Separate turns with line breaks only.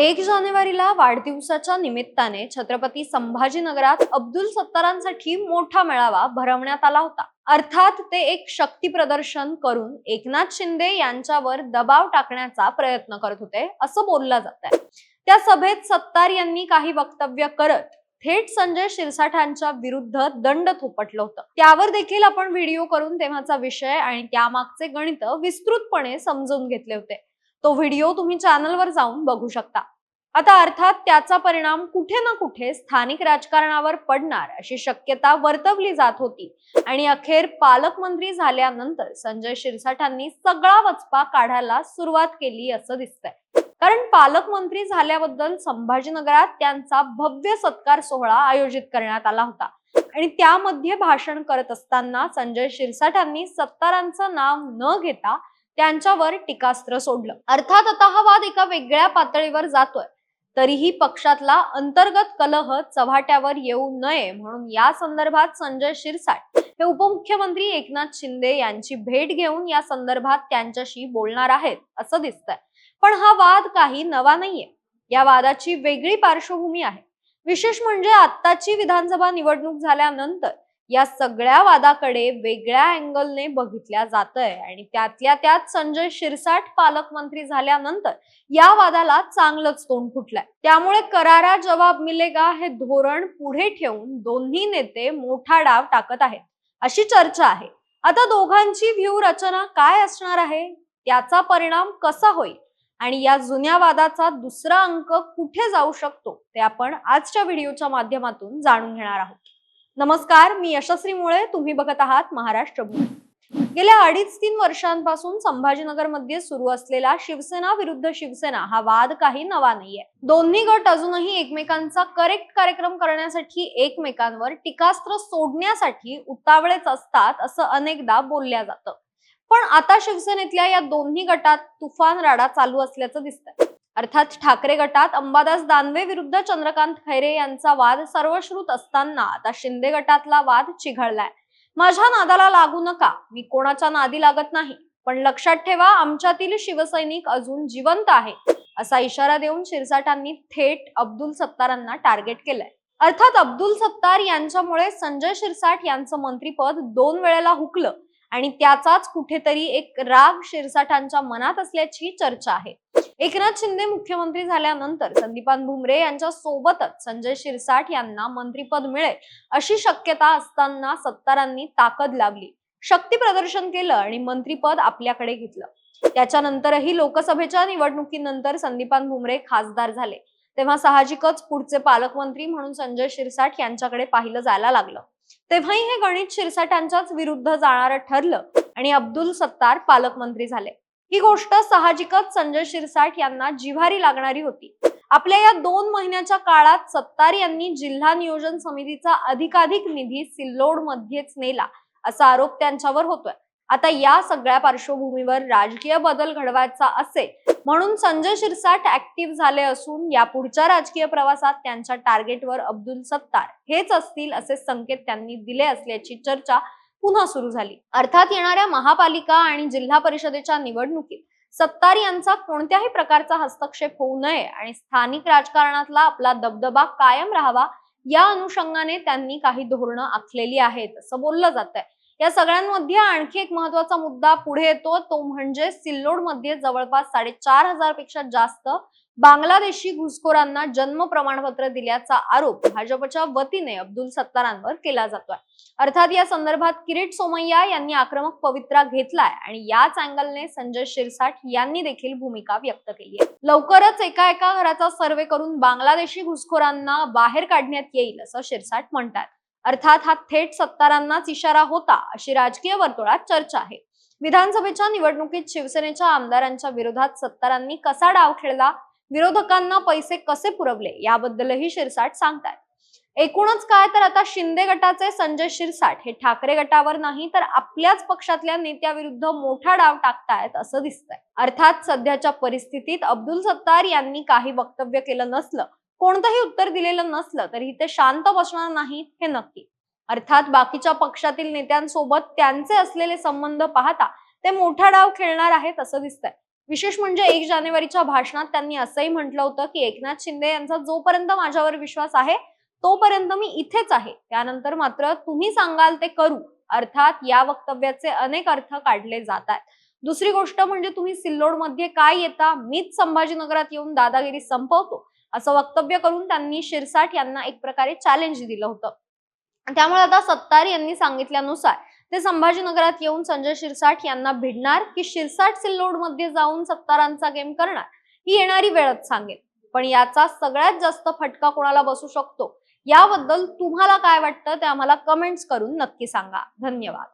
एक जानेवारीला वाढदिवसाच्या निमित्ताने छत्रपती संभाजीनगरात अब्दुल सत्तारांसाठी मोठा मेळावा भरवण्यात आला होता. अर्थात ते एक शक्ती प्रदर्शन करून एकनाथ शिंदे यांच्यावर दबाव टाकण्याचा प्रयत्न करत होते असं बोललं जात आहे त्या सभेत सत्तार यांनी काही वक्तव्य करत थेट संजय शिरसाठांच्या विरुद्ध दंड थोपटलं होतं. त्यावर देखील आपण व्हिडिओ करून तेव्हाचा विषय आणि त्यामागचे गणित विस्तृतपणे समजून घेतले होते. तो व्हिडिओ तुम्ही चॅनलवर जाऊन बघू शकता. आता अर्थात त्याचा परिणाम कुठे ना कुठे स्थानिक राजकारणावर पडणार अशी शक्यता वर्तवली जात होती. आणि अखेर पालकमंत्री झाल्यानंतर संजय शिरसाठांनी सगळा वचपा काढायला सुरुवात केली असं दिसतंय. कारण पालकमंत्री झाल्याबद्दल संभाजीनगरात त्यांचा भव्य सत्कार सोहळा आयोजित करण्यात आला होता. आणि त्यामध्ये भाषण करत असताना संजय शिरसाठांनी सत्तारांचं नाव न घेता त्यांच्यावर टीकास्त्र सोडलं. अर्थात आता हा वाद एका वेगळ्या पातळीवर जातोय. तरीही पक्षातला अंतर्गत कलह चव्हाट्यावर येऊ नये म्हणून या संदर्भात संजय शिरसाट हे उपमुख्यमंत्री एकनाथ शिंदे यांची भेट घेऊन या संदर्भात त्यांच्याशी बोलणार आहेत असं दिसतंय. पण हा वाद काही नवा नाहीये. या वादाची वेगळी पार्श्वभूमी आहे. विशेष म्हणजे आत्ताची विधानसभा निवडणूक झाल्यानंतर या सगळ्या वादाकडे वेगळ्या अँगलने बघितल्या जातंय. आणि त्यातल्या त्यात संजय शिरसाट पालकमंत्री झाल्यानंतर या वादाला चांगलंच तोंड फुटलंय. त्यामुळे करारा जवाब मिलेगा हे धोरण पुढे ठेवून दोन्ही नेते मोठा डाव टाकत आहेत. अशी चर्चा आहे. आता दोघांची व्ह्यू रचना काय असणार आहे? त्याचा परिणाम कसा होईल? आणि या जुन्या वादाचा दुसरा अंक कुठे जाऊ शकतो? ते आपण आजच्या व्हिडिओच्या माध्यमातून जाणून घेणार आहोत. नमस्कार मी यशस्वी मुळे. तुम्ही बघत आहात महाराष्ट्र गेल्या अडीच तीन वर्षांपासून संभाजीनगरमध्ये सुरू असलेला शिवसेना विरुद्ध शिवसेना हा वाद काही नवा नाहीये. दोन्ही गट अजूनही एकमेकांचा करेक्ट कार्यक्रम करण्यासाठी एकमेकांवर टीकास्त्र सोडण्यासाठी उतावळेच असतात असं अनेकदा बोलल्या जातं. पण आता शिवसेनेतल्या या दोन्ही गटात तुफान राडा चालू असल्याचं दिसतंय. अर्थात ठाकरे गटात अंबादास दानवे विरुद्ध चंद्रकांत खैरे यांचा वाद सर्वश्रुत असताना आता शिंदे गटातला वाद चिघळलाय. माझ्या नादाला लागू नका मी कोणाच्या नादी लागत नाही. पण लक्षात ठेवा आमच्यातील शिवसैनिक अजून जिवंत आहे असा इशारा देऊन शिरसाटांनी थेट अब्दुल सत्तारांना टार्गेट केलंय. अर्थात अब्दुल सत्तार यांच्यामुळे संजय शिरसाट यांचं मंत्रीपद दोन वेळेला हुकलं आणि त्याचाच कुठेतरी एक राग शिरसाटांच्या मनात असल्याची चर्चा आहे. एकनाथ शिंदे मुख्यमंत्री झाल्यानंतर संदीपान भुमरे यांच्या सोबतच संजय शिरसाट यांना मंत्रीपद मिळेल अशी शक्यता असताना सत्तारांनी ताकद लावली शक्ती प्रदर्शन केलं आणि मंत्रीपद आपल्याकडे घेतलं. त्याच्यानंतरही लोकसभेच्या निवडणुकीनंतर संदीपान भुमरे खासदार झाले. तेव्हा साहजिकच पुढचे पालकमंत्री म्हणून संजय शिरसाट यांच्याकडे पाहिलं जायला लागलं. तेव्हाही हे गणित शिरसाटांच्याच विरुद्ध जाणारं ठरलं आणि अब्दुल सत्तार पालकमंत्री झाले. ही गोष्ट साहजिकच संजय शिरसाट यांना जिव्हारी लागणारी होती. आपल्या या दोन महिन्याच्या काळात सत्तार यांनी जिल्हा नियोजन समितीचा अधिकाधिक निधी सिल्लोड मध्येच नेला असा आरोप त्यांच्यावर होतोय. आता या सगळ्या पार्श्वभूमीवर राजकीय बदल घडवायचा असेल म्हणून संजय शिरसाट ऍक्टिव्ह झाले असून या पुढच्या राजकीय प्रवासात त्यांच्या टार्गेटवर अब्दुल सत्तार हेच असतील असे संकेत त्यांनी दिले असल्याची चर्चा पुन्हा सुरू झाली. अर्थात येणाऱ्या महापालिका आणि जिल्हा परिषदेच्या निवडणुकीत सत्तार यांचा कोणत्याही प्रकारचा हस्तक्षेप होऊ नये आणि स्थानिक राजकारणातला आपला दबदबा कायम राहावा या अनुषंगाने त्यांनी काही धोरणं आखलेली आहेत असं बोललं जात आहे या सगळ्यांमध्ये आणखी एक महत्त्वाचा मुद्दा पुढे येतो तो म्हणजे सिल्लोडमध्ये जवळपास साडेचार हजारपेक्षा जास्त बांगलादेशी घुसखोरांना जन्म प्रमाणपत्र दिल्याचा आरोप भाजपच्या वतीने अब्दुल सत्तारांवर केला जातोय. अर्थात या संदर्भात किरीट सोमय्या यांनी आक्रमक पवित्रा घेतलाय आणि याच अँगलने संजय शिरसाट यांनी देखील भूमिका व्यक्त केली आहे. लवकरच एका एका घराचा सर्वे करून बांगलादेशी घुसखोरांना बाहेर काढण्यात येईल असं शिरसाट म्हणतात. अर्थात हा थेट सत्तारांनाच इशारा होता अशी राजकीय वर्तुळात चर्चा आहे. विधानसभेच्या निवडणुकीत शिवसेनेच्या आमदारांच्या विरोधात सत्तारांनी कसा डाव खेळला? विरोधकांना पैसे कसे पुरवले याबद्दलही शिरसाट सांगतात एकूणच काय तर आता शिंदे गटाचे संजय शिरसाट हे ठाकरे गटावर नाही तर आपल्याच पक्षातल्या नेत्याविरुद्ध मोठा डाव टाकतायत असं दिसतंय. अर्थात सध्याच्या परिस्थितीत अब्दुल सत्तार यांनी काही वक्तव्य केलं नसलं कोणतंही उत्तर दिलेलं नसलं तरी ते शांत बसणार नाहीत हे नक्की. अर्थात बाकीच्या पक्षातील नेत्यांसोबत त्यांचे असलेले संबंध पाहता ते मोठा डाव खेळणार आहेत असं दिसतंय. विशेष म्हणजे एक जानेवारीच्या भाषणात त्यांनी असंही म्हटलं होतं की एकनाथ शिंदे यांचा जोपर्यंत माझ्यावर विश्वास आहे तोपर्यंत मी इथेच आहे. त्यानंतर मात्र तुम्ही सांगाल ते करू. अर्थात या वक्तव्याचे अनेक अर्थ काढले जात आहेत. दुसरी गोष्ट म्हणजे तुम्ही सिल्लोडमध्ये काय येता? मीच संभाजीनगरात येऊन दादागिरी संपवतो. असं वक्तव्य करून त्यांनी शिरसाट यांना एक प्रकारे चॅलेंज दिलं होतं. त्यामुळे आता सत्तार यांनी सांगितल्यानुसार ते संभाजीनगरात येऊन संजय शिरसाट यांना भिडणार की शिरसाट सिल्लोडमध्ये जाऊन सत्तारांचा गेम करणार? ही येणारी वेळच सांगेल. पण याचा सगळ्यात जास्त फटका कोणाला बसू शकतो? याबद्दल तुम्हाला काय वाटतं ते आम्हाला कमेंट्स करून नक्की सांगा. धन्यवाद.